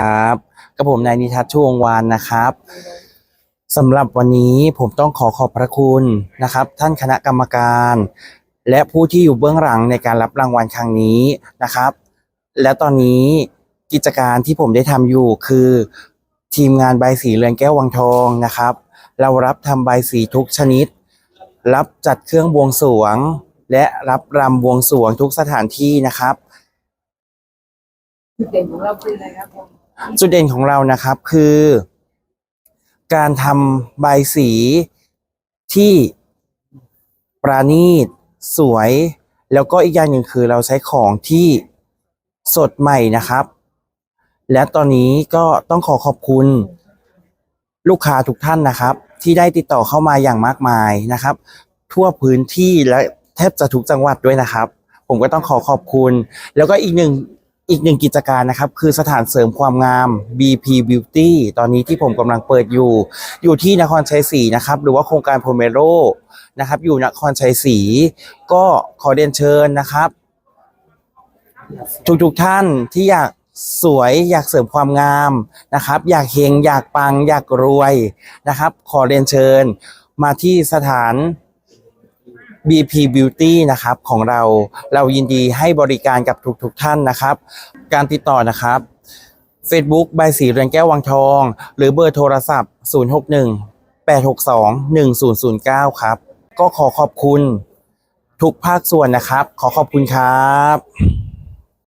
ครับกับผมนายนิทัศน์ช่วงวานนะครับสำหรับวันนี้ผมต้องขอขอบพระคุณนะครับ ท่านคณะกรรมการ และผู้ที่อยู่เบื้องหลังในการรับรางวัลครั้งนี้นะครับ และตอนนี้กิจการที่ผมได้ทำอยู่คือ ทีมงานใบสีเรือนแก้ววังทองนะครับ เรารับทำใบสีทุกชนิด รับจัดเครื่องบวงสรวง และรับรำบวงสรวงทุกสถานที่นะครับ จุดเด่นของเราคืออะไรครับผม จุดเด่นของเรานะครับคือ การทำใบสีที่ปราณีต สวย แล้วก็อีกอย่างหนึ่งคือเราใช้ของที่สดใหม่นะครับ และตอนนี้ก็ต้องขอขอบคุณลูกค้าทุกท่านนะครับ ที่ได้ติดต่อเข้ามาอย่างมากมายนะครับ ทั่วพื้นที่และแทบจะทุกจังหวัดด้วยนะครับ ผมก็ต้องขอขอบคุณ แล้วก็อีกหนึ่ง อีกหนึ่งกิจการนะครับ คือสถานเสริมความงาม BP Beauty ตอนนี้ที่ผมกำลังเปิดอยู่ อยู่ที่นครชัยศรีนะครับ หรือว่าโครงการโพเมโรนะครับ อยู่นครชัยศรีก็ขอเรียนเชิญนะครับ ทุกๆท่านที่อยากสวยอยากเสริมความงามนะครับ อยากเฮงอยากปังอยากรวยนะครับ ขอเรียนเชิญมาที่สถาน BP Beauty นะครับของเราเรายินดีให้บริการกับทุกๆทท่านนะครับ การติดต่อนะครับ Facebook ใบสีเรือนแก้ววังทอง หรือเบอร์โทรศัพท์ 061 862 1009 ครับ ก็ขอขอบคุณทุกภาคส่วนนะครับ ขอขอบคุณครับ